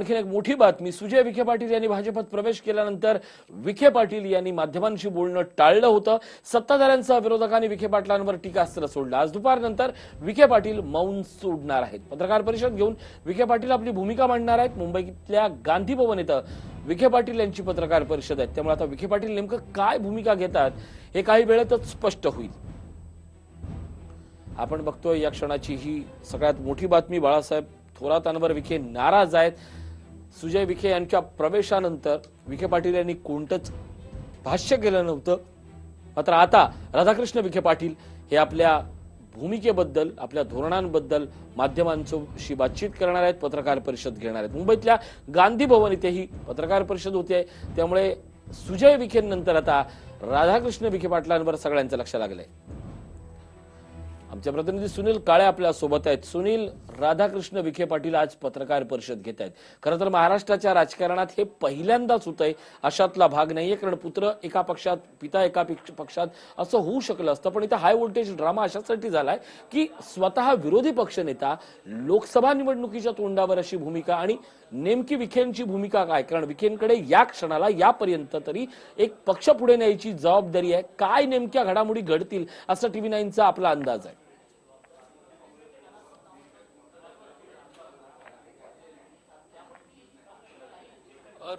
आणखीन एक मोठी बातमी. सुजय विखे पाटील यांनी भाजपात प्रवेश केल्यानंतर विखे पाटील यांनी माध्यमांशी बोलणं टाळलं होतं. सत्ताधाऱ्यांसह विरोधकांनी विखे पाटलांवर टीकास्त्र सोडलं. आज दुपारनंतर विखे पाटील मौन सोडणार आहेत. पत्रकार परिषद घेऊन विखे पाटील आपली भूमिका मांडणार आहेत. मुंबईतल्या गांधी भवन इथं विखे पाटील यांची पत्रकार परिषद आहे. त्यामुळे आता विखे पाटील नेमकं काय भूमिका घेतात हे काही वेळेतच स्पष्ट होईल. आपण बघतोय या क्षणाची ही सगळ्यात मोठी बातमी. बाळासाहेब थोरातांवर विखे नाराज आहेत. सुजय विखे यांच्या प्रवेशानंतर विखे पाटील यांनी कोणतंच भाष्य केलं नव्हतं. मात्र आता राधाकृष्ण विखे पाटील हे आपल्या भूमिकेबद्दल आपल्या धोरणांबद्दल माध्यमांशी बातचीत करणार आहेत पत्रकार परिषद घेणार आहेत. मुंबईतल्या गांधी भवन इथेही पत्रकार परिषद होते त्यामुळे सुजय विखेनंतर आता राधाकृष्ण विखे पाटलांवर सगळ्यांचं लक्ष लागलंय. आमचे प्रतिनिधी सुनील काळे आपल्यासोबत आहेत. सुनील राधाकृष्ण विखे पाटील आज पत्रकार परिषद घेत आहेत. खरं तर महाराष्ट्राच्या राजकारणात हे पहिल्यांदाच होत आहे अशातला भाग नाहीये कारण पुत्र एका पक्षात पिता एका पक्षात असं होऊ शकलं असतं. पण इथं हाय व्होल्टेज ड्रामा अशासाठी झालाय की स्वतः विरोधी पक्षनेता लोकसभा निवडणुकीच्या तोंडावर अशी भूमिका आणि नेमकी विखेंची भूमिका काय? कारण विखेंकडे या क्षणाला यापर्यंत तरी एक पक्ष पुढे न्यायची जबाबदारी आहे. काय नेमक्या घडामोडी घडतील असं टीव्ही नाईनचा आपला अंदाज आहे.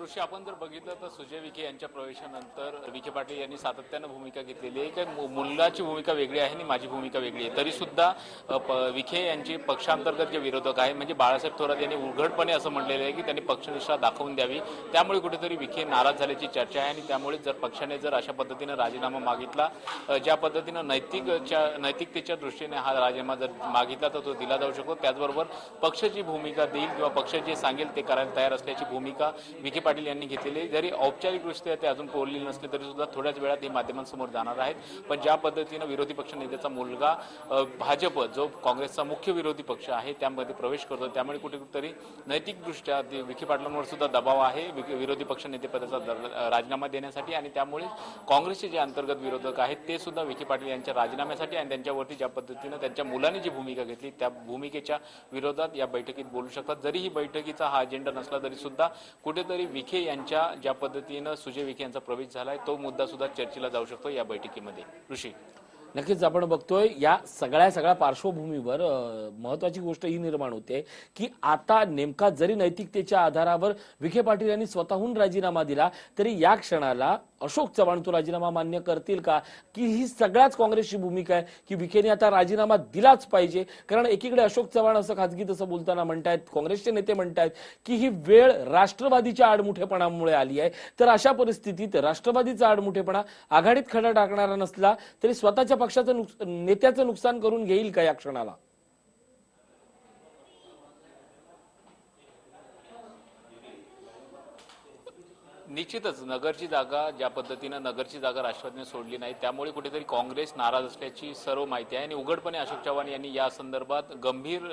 ऋषी आपण जर बघितलं तर सुजय विखे यांच्या प्रवेशानंतर विखे पाटील यांनी सातत्यानं भूमिका घेतलेली आहे. की मु- मुलाची भूमिका वेगळी आहे आणि माझी भूमिका वेगळी आहे. तरी सुद्धा प- विखे यांची पक्षांतर्गत जे विरोधक आहे म्हणजे बाळासाहेब थोरात यांनी उघडपणे असं म्हटलेलं आहे की त्यांनी पक्षनिष्ठा दाखवून द्यावी. त्यामुळे कुठेतरी विखे नाराज झाल्याची चर्चा आहे आणि त्यामुळे जर पक्षाने जर अशा पद्धतीनं राजीनामा मागितला ज्या पद्धतीनं नैतिकच्या नैतिकतेच्या दृष्टीने हा राजीनामा जर मागितला तर तो दिला जाऊ शकतो. त्याचबरोबर पक्षाची भूमिका देईल किंवा पक्ष जे सांगेल ते करायला तयार असल्याची भूमिका विखे पाटील यांनी घेतलेले. जरी औपचारिकदृष्ट्या ते अजून कोरलेले नसले तरी सुद्धा थोड्याच वेळात ते माध्यमांसमोर जाणार आहेत. पण ज्या पद्धतीनं विरोधी पक्ष नेत्याचा मुलगा भाजप जो काँग्रेसचा मुख्य विरोधी पक्ष आहे त्यामध्ये प्रवेश करतो त्यामुळे कुठेतरी नैतिकदृष्ट्या विखे पाटलांवर सुद्धा दबाव आहे विरोधी पक्ष नेतेपदाचा राजीनामा देण्यासाठी. आणि त्यामुळे काँग्रेसचे जे अंतर्गत विरोधक आहेत ते सुद्धा विखे पाटील यांच्या राजीनाम्यासाठी आणि त्यांच्यावरती ज्या पद्धतीनं त्यांच्या मुलांनी जी भूमिका घेतली त्या भूमिकेच्या विरोधात या बैठकीत बोलू शकतात. जरी ही बैठकीचा हा अजेंडा नसला तरी सुद्धा कुठेतरी विखे यांच्या ज्या पद्धतीनं सुजय विखे यांचा प्रवेश झालाय तो मुद्दा सुद्धा चर्चेला जाऊ शकतो या बैठकीमध्ये. ऋषी. नक्कीच आपण बघतोय या सगळ्या सगळ्या पार्श्वभूमीवर महत्वाची गोष्ट ही निर्माण होते की आता नेमका जरी नैतिकतेच्या आधारावर विखे पाटील यांनी स्वतःहून राजीनामा दिला तरी या क्षणाला अशोक चव्हाण तो राजीनामा मान्य करतील का? की ही सगळ्याच काँग्रेसची भूमिका आहे की विखेने आता राजीनामा दिलाच पाहिजे? कारण एकीकडे अशोक चव्हाण असं खाजगी असं बोलताना म्हणतायत काँग्रेसचे नेते म्हणतायत की ही वेळ राष्ट्रवादीच्या आडमुठेपणामुळे आली आहे. तर अशा परिस्थितीत राष्ट्रवादीचा आडमुठेपणा आघाडीत खडा टाकणारा नसला तरी स्वतःच्या पक्षाचं नुक- नेत्याचं नुकसान करून घेईल का या क्षणाला? निश्चितच नगरची जागा ज्या पद्धतीनं नगरची जागा राष्ट्रवादीने सोडली नाही त्यामुळे कुठेतरी काँग्रेस नाराज असल्याची सर्व माहिती आहे. आणि उघडपणे अशोक चव्हाण यांनी या संदर्भात गंभीर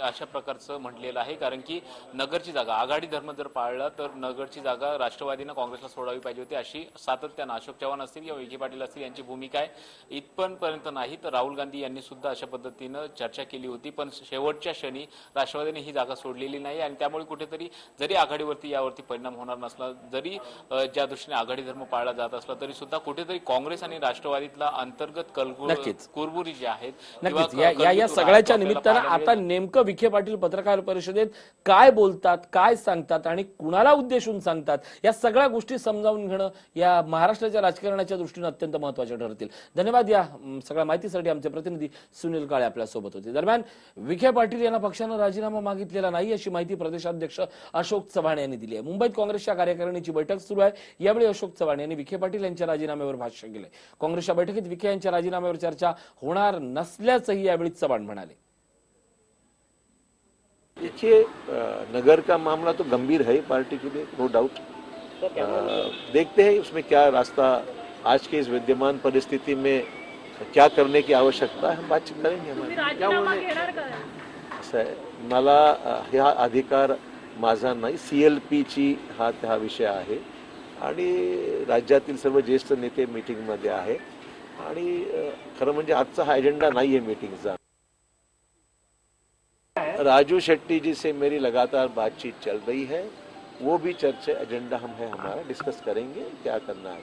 अशा प्रकारचं म्हटलेलं आहे. कारण की नगरची जागा आघाडी धर्म जर पाळला तर नगरची जागा राष्ट्रवादीनं काँग्रेसला सोडावी पाहिजे होती अशी सातत्यानं अशोक चव्हाण असतील किंवा विखे पाटील असतील यांची भूमिका आहे. इथपर्यंत नाही तर राहुल गांधी यांनी सुद्धा अशा पद्धतीनं चर्चा केली होती. पण शेवटच्या क्षणी राष्ट्रवादीने ही जागा सोडलेली नाही. आणि त्यामुळे कुठेतरी जरी आघाडीवरती यावरती परिणाम होणार नसला जरी अ, ज्या दृष्टीने आघाडी धर्म पाळला जात असला तरी सुद्धा कुठेतरी काँग्रेस आणि राष्ट्रवादीतला अंतर्गत कलगुर. कुरबुरी जे आहेत या सगळ्याच्या निमित्तानं आता. नेमकं विखे पाटील पत्रकार परिषदेत काय बोलतात काय सांगतात आणि कुणाला उद्देशून सांगतात या सगळ्या गोष्टी समजावून घेणं या महाराष्ट्राच्या राजकारणाच्या दृष्टीने अत्यंत महत्त्वाच्या ठरतील धन्यवाद या सगळ्या माहितीसाठी आमचे प्रतिनिधी सुनील काळे आपल्यासोबत होते दरम्यान विखे पाटील यांना पक्षानं राजीनामा मागितलेला नाही अशी माहिती प्रदेशाध्यक्ष अशोक चव्हाण यांनी दिली आहे मुंबईत काँग्रेसच्या कार्यकारिणीची बैठक सुरू आहे. यावेळी अशोक चव्हाण यांनी विखे पाटील यांच्या राजीनाम्यावर भाष्य केलंय. काँग्रेसच्या बैठकीत विखे यांच्या राजीनाम्यावर चर्चा होणार नसल्याचंही यावेळी चव्हाण म्हणाले. देखिए नगर का मामला तो गंभीर है पार्टी के लिए नो डाउट देखते हैं उसमें क्या रास्ता आज के इस विद्यमान परिस्थिति में क्या करने की आवश्यकता है हम बातचीत करेंगे हमारे। क्या असं आहे मला हा अधिकार माझा नाही सी एल पीची हा हा विषय आहे. आणि राज्यातील सर्व ज्येष्ठ नेते मीटिंगमध्ये आहे. आणि खरं म्हणजे आजचा हा एजेंडा नाही आहे मीटिंगचा. राजू शेट्टी जी से मेरी लगातार बातचीत चल रही है. वो भी चर्चा एजेंडा हम है हमारा. डिस्कस करेंगे क्या करना है.